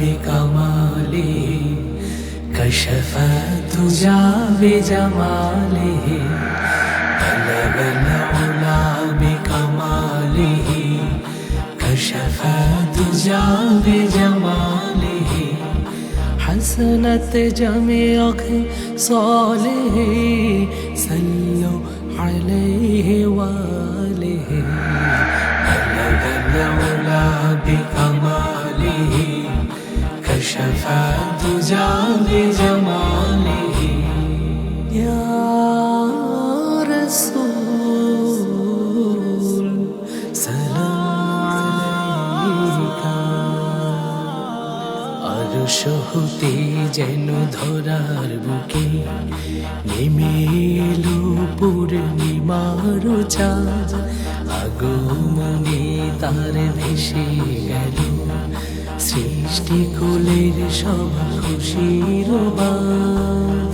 بكماله كشف الدجى بجماله. بلغ العلا بكماله كشف الدجى بجماله. حسنت جميع صالح صلوا عليه وآله. সহতে যেন ধরার বুকে নেমে এলো পূর্ণিমার চাঁদ আগমনে তার ভেসে গেল সৃষ্টি কুলের সব খুশির বাদ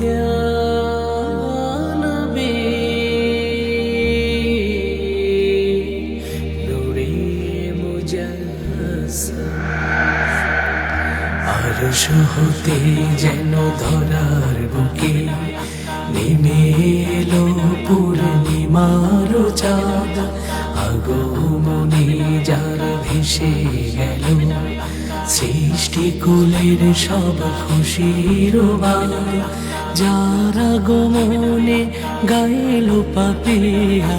আর সহতে যেন ধরার বুকে নেমে এলো পূর্ণিমার চাঁদ। আগমনে যার ভেসে গেল সৃষ্টি কুলের সব খুশির যারা গমনে গাইল পাপিয়া,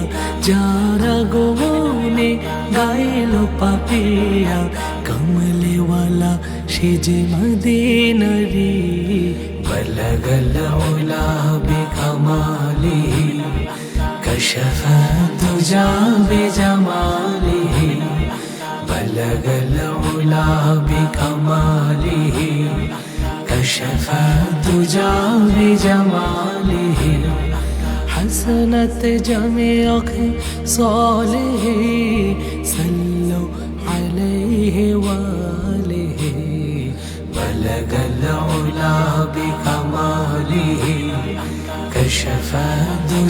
যারা গমনে গাইল পাপিয়া, কমলেওয়ালা সে যে মদিনারি بلغ العلا بكماله كشف الدجى بجماله بلغ العلا بكماله كشف الدجى بجماله حسنت جميع صالح صلوا عليه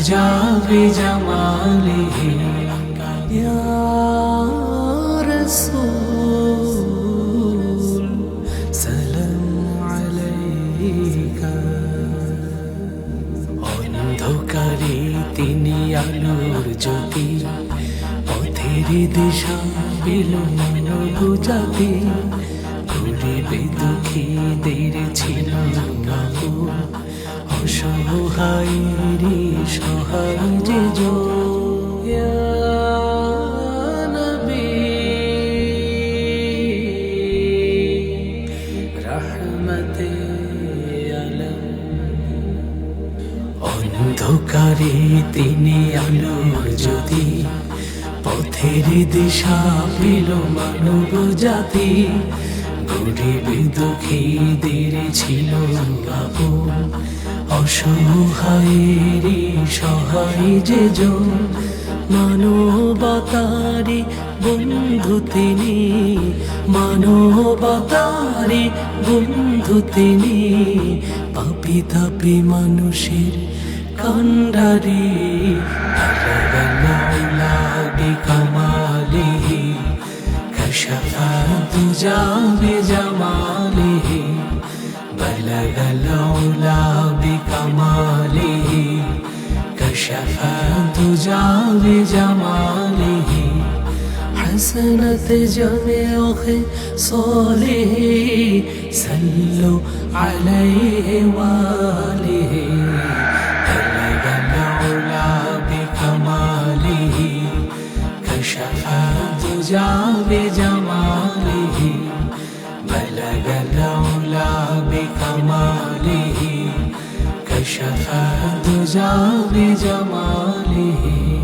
মুর্জা বেজমালিহি অন্ধকারে তিনি আলোর জ্যোতি, পথের দিশা পেল মন বুঝাতে গরিবে দুঃখীদের ছিল অসহায় আলম অন্ধকারে তিনি আলোর জ্যোতি, পথের দিশা পেল মানব জাতি। গরিব দুঃখীদের ছিল বাবু অসহায়েরই সহায় যে জন মানবতারি বন্ধু তিনি মানবতারি বন্ধু তিনি পাপি তাপি মানুষের কান্ডারি بكماله كشف الدجى بجماله بلغ العلا بكماله شفاعة جعل جماله حسنت جميع خصاله سلوا عليه وآله. بلغ العلا بكماله كشفات جعل جماله. بلغ العلا بكماله كشفات যাবে জমালিহী